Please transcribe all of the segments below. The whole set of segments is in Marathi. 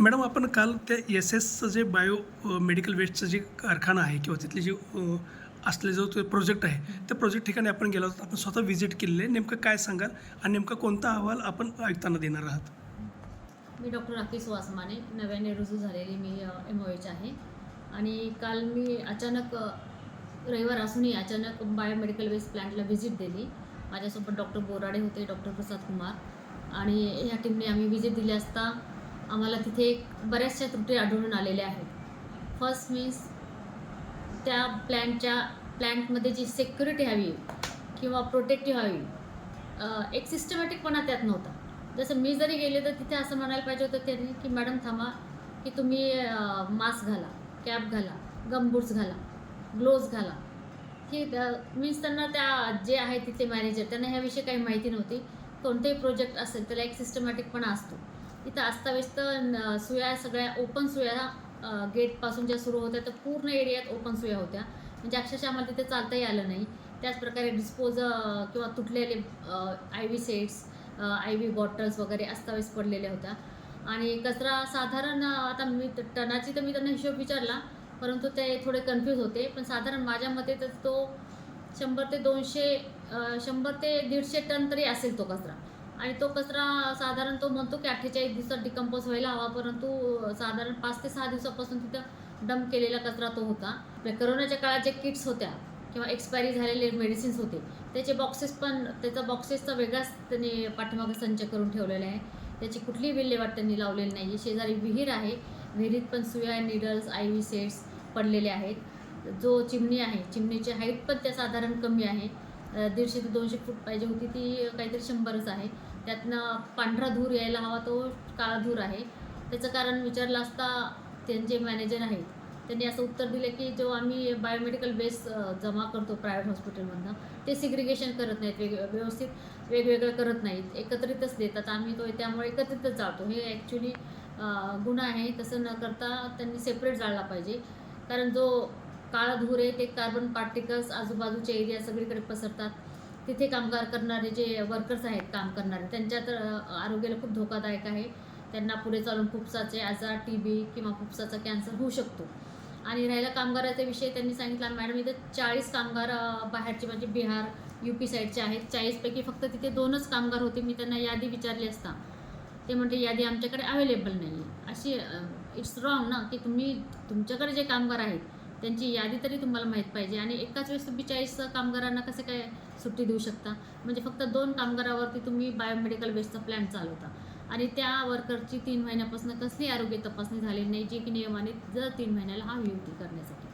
मॅडम आपण काल त्या एस एसचं जे बायो मेडिकल वेस्टचं जे कारखाना आहे किंवा तिथले जे असले जो तो प्रोजेक्ट आहे त्या प्रोजेक्ट ठिकाणी आपण गेलो आपण स्वतः व्हिजिट केलेले नेमकं काय सांगाल आणि नेमका कोणता अहवाल आपण ऐकताना देणार आहात? मी डॉक्टर राकेश वासमाने नव्याने रुजू झालेली मी एम ओ एच आहे. आणि काल मी अचानक रविवार असूनही अचानक बायोमेडिकल वेस्ट प्लॅन्टला व्हिजिट दिली. माझ्यासोबत डॉक्टर बोराडे होते डॉक्टर प्रसाद कुमार. आणि ह्या टीमने आम्ही व्हिजिट दिली असता आम्हाला तिथे बऱ्याचशा त्रुटी आढळून आलेल्या आहेत. फर्स्ट मीन्स त्या प्लॅन्टच्या प्लॅन्टमध्ये जी सेक्युरिटी हवी किंवा प्रोटेक्टिव्ह हवी एक सिस्टमॅटिकपणा त्यात नव्हता. जसं मी जरी गेले तर तिथे असं म्हणायला पाहिजे होतं त्यांनी की मॅडम थांबा की तुम्ही मास्क घाला कॅप घाला गमबूट्स घाला ग्लोव्ज घाला. हे मीन्स त्यांना त्या जे आहे तिथे मॅनेजर त्यांना ह्याविषयी काही माहिती नव्हती. कोणतेही प्रोजेक्ट असेल त्याला एक सिस्टमॅटिकपणा असतो. तिथं अस्ताव्यस्त न- सुया सगळ्या ओपन सुया गेटपासून ज्या सुरू होत्या तर पूर्ण एरियात ओपन सुया होत्या. म्हणजे अक्षरशः आम्हाला तिथे चालताही आलं नाही. त्याचप्रकारे डिस्पोज किंवा तुटलेले I V sets I V bottles वगैरे अस्ताव्यस्त पडलेल्या होत्या. आणि कचरा साधारण आता मी टनाची तर मी त्यांना हिशोब विचारला परंतु ते थोडे कन्फ्यूज होते. पण साधारण माझ्या मते तर तो शंभर ते दोनशे शंभर ते दीडशे टन तरी असेल तो कचरा. आणि तो कचरा साधारण तो म्हणतो की अठ्ठेचाळीस दिवसात डिकम्पोज व्हायला हवा परंतु साधारण पाच ते सहा दिवसापासून तिथं डंप केलेला कचरा तो होता. म्हणजे करोनाच्या काळात जे किट्स होत्या किंवा एक्सपायरी झालेले मेडिसिन्स होते त्याचे बॉक्सेस पण त्याचा बॉक्सेसचा वेगळाच त्यांनी पाठीमागे संच करून ठेवलेला आहे. त्याची कुठलीही विल्हेवाट त्यांनी लावलेली नाही शेजारी विहीर आहे. विहिरीत पण सुया निडल्स आय व्ही सेट्स पडलेले आहेत. जो चिमणी आहे चिमणीची हाईट पण त्या साधारण कमी आहे. दीडशे ते दोनशे फूट पाहिजे होती ती काहीतरी शंभरच आहे. त्यातनं पांढरा धूर यायला हवा तो काळा धूर आहे. त्याचं कारण विचारलं असता त्यांचे मॅनेजर आहेत. त्यांनी असं उत्तर दिलं की जो आम्ही बायोमेडिकल वेस्ट जमा करतो प्रायव्हेट हॉस्पिटलमधनं ते सिग्रिगेशन करत नाहीत वेग व्यवस्थित वेगवेगळं करत नाहीत. एकत्रितच देतात आम्ही तो त्यामुळे एकत्रितच जातो. हे ॲक्च्युली गुन्हा आहे. तसं न करता त्यांनी सेपरेट जाळला पाहिजे. कारण जो काळा धूर आहे ते कार्बन पार्टिकल्स आजूबाजूचे एरिया सगळीकडे पसरतात. तिथे कामगार करणारे जे वर्कर्स आहेत काम करणारे त्यांच्या तर आरोग्याला खूप धोकादायक आहे. त्यांना पुढे चालून फुफ्साचे आजार टी बी किंवा फुफ्साचा कॅन्सर होऊ शकतो. आणि राहिला कामगाराचा विषय त्यांनी सांगितला मॅडम इथे चाळीस कामगार बाहेरचे म्हणजे बिहार यू पी साईडचे आहेत. चाळीसपैकी फक्त तिथे दोनच कामगार होते. मी त्यांना यादी विचारली असता. ते म्हणते यादी आमच्याकडे अवेलेबल नाही आहे अशी इट्स रॉंग ना की तुम्ही तुमच्याकडे जे कामगार आहेत त्यांची यादी तरी तुम्हाला माहीत पाहिजे. आणि एकाच वेळेस तुम्ही चाळीस कामगारांना कसं काय सुट्टी देऊ शकता? म्हणजे फक्त दोन कामगारावरती तुम्ही बायोमेडिकल बेसचा प्लॅन चालवता. आणि त्या वर्करची तीन महिन्यापासून कसली आरोग्य तपासणी झालेली नाही जी की नियमाने जर तीन महिन्याला हा नियुक्ती करण्यासाठी.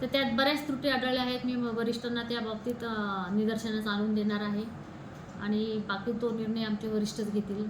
तर त्यात बऱ्याच त्रुटी आढळल्या आहेत. मी वरिष्ठांना त्या बाबतीत निदर्शनास आणून देणार आहे. आणि बाकी तो निर्णय आमचे वरिष्ठच घेतील.